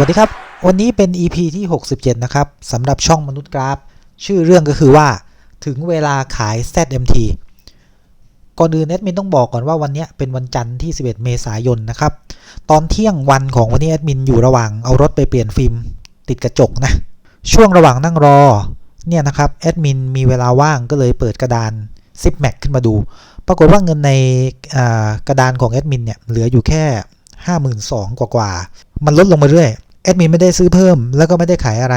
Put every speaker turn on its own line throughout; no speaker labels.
วัสดีครับ วันนี้เป็น EP ที่ 67 นะครับสำหรับช่องมนุษย์กราฟ ชื่อเรื่องก็คือว่าถึงเวลาขาย ZMT ก่อนอื่นแอดมินต้องบอกก่อนว่าวันนี้เป็นวันจันทร์ที่ 11 เมษายนนะครับ ตอนเที่ยงวันของวันนี้แอดมินอยู่ระหว่างเอารถไปเปลี่ยนฟิล์มติดกระจกนะ ช่วงระหว่างนั่งรอเนี่ยนะครับแอดมินมีเวลาว่างก็เลยเปิดกระดานซิปแม็กขึ้นมาดู ปรากฏว่าเงินในกระดานของแอดมินเนี่ยเหลืออยู่แค่ 52,000กว่ากว่ามันลดลงมาเรื่อย แอดมินไม่ได้ซื้อเพิ่มแล้วก็ไม่ได้ขายอะไร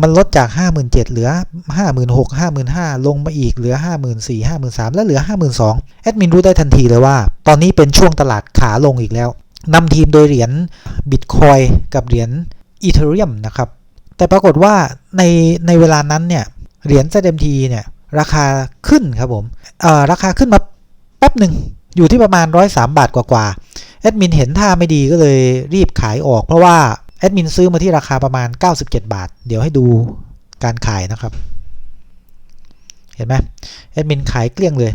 มันลดจาก 57,000เหลือ 56,000 55,000 ลงมาอีกเหลือ 54,000 53,000 แล้วเหลือ 52,000 แอดมินรู้ได้ทันทีเลยว่า ตอนนี้เป็นช่วงตลาดขาลงอีกแล้วนำทีมโดยเหรียญบิตคอยกับเหรียญอีเทเรียมนะครับ แต่ปรากฏว่าในในเวลานั้นเนี่ย เหรียญ ZMT เนี่ยราคาขึ้นครับผมเอ่อราคาขึ้นมาแป๊บหนึ่งอยู่ที่ประมาณ 103 บาทกว่าๆแอดมินเห็นท่าไม่ดีก็เลยรีบขายออกเพราะว่า แอดมินซื้อมาที่ราคาประมาณ 97 บาท เดี๋ยวให้ดูการขายนะครับ เห็นไหมแอดมินขายเกลี้ยงเลย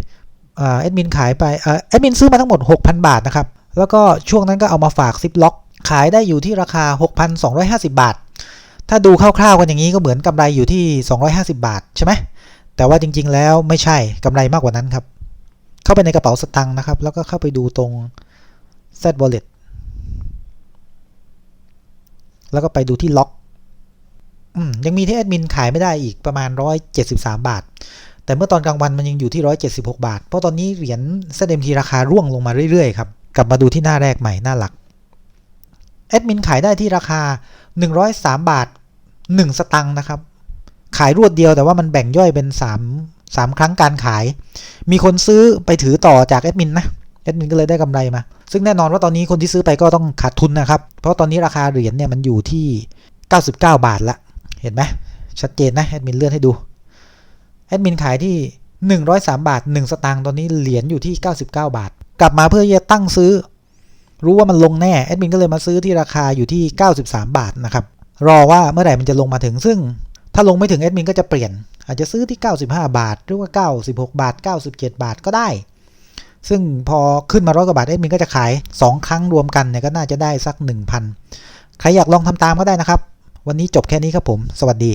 แอดมินขายไปแอดมินซื้อมาทั้งหมด 6,000 บาทนะครับ แล้วก็ช่วงนั้นก็เอามาฝากซิปล็อก ขายได้อยู่ที่ราคา 6,250 บาท ถ้าดูคร่าวๆกันอย่างนี้ก็เหมือนกำไรอยู่ที่ 250 บาทใช่ไหมแต่ว่าจริงๆแล้วไม่ใช่กำไรมากกว่านั้นครับ เข้าไปในกระเป๋าสตังค์นะครับ แล้วก็เข้าไปดูตรง Z Wallet แล้วก็ไปดูที่ล็อกอยังมีที่แอดมินขายไม่ได้อีกประมาณ 173 บาท แต่เมื่อตอนกลางวันมันยังอยู่ที่ 176 บาท เพราะตอนนี้เหรียญ ZMT ราคาร่วงลงมาเรื่อยๆครับกลับมาดูที่หน้าแรกใหม่หน้าหลักแอดมินขายได้ที่ราคา 103 บาท 1 สตังค์นะครับ ขายรวดเดียวแต่ว่ามันแบ่งย่อยเป็น 3 3 ครั้งการขาย มีคนซื้อไปถือต่อจากแอดมินนะแอดมินก็เลยได้กำไรมา ซึ่งแน่นอนว่าตอนนี้คนที่ซื้อไปก็ต้องขาดทุนนะครับ เพราะตอนนี้ราคาเหรียญเนี่ยมันอยู่ที่ 99 บาทละ เห็นไหมชัดเจนนะแอดมินเลื่อนให้ดูแอดมินขายที่ 103 บาท 1 สตางค์ตอนนี้เหรียญอยู่ที่ 99 บาท กลับมาเพื่อจะตั้งซื้อ รู้ว่ามันลงแน่แอดมินก็เลยมาซื้อที่ราคาอยู่ที่ 93 บาทนะครับรอว่าเมื่อไหร่มันจะลงมาถึงซึ่ง ถ้าลงไม่ถึงแอดมินก็จะเปลี่ยน อาจจะซื้อที่ 95 บาท หรือว่า 96 บาท 97 บาทก็ได้ ซึ่งพอขึ้นมาร้อยกว่าบาทเอดมินก็จะขาย 2 ครั้งรวมกันเนี่ยก็น่าจะได้สัก 1,000 ใครอยากลองทำตามก็ได้นะครับ วันนี้จบแค่นี้ครับผม สวัสดี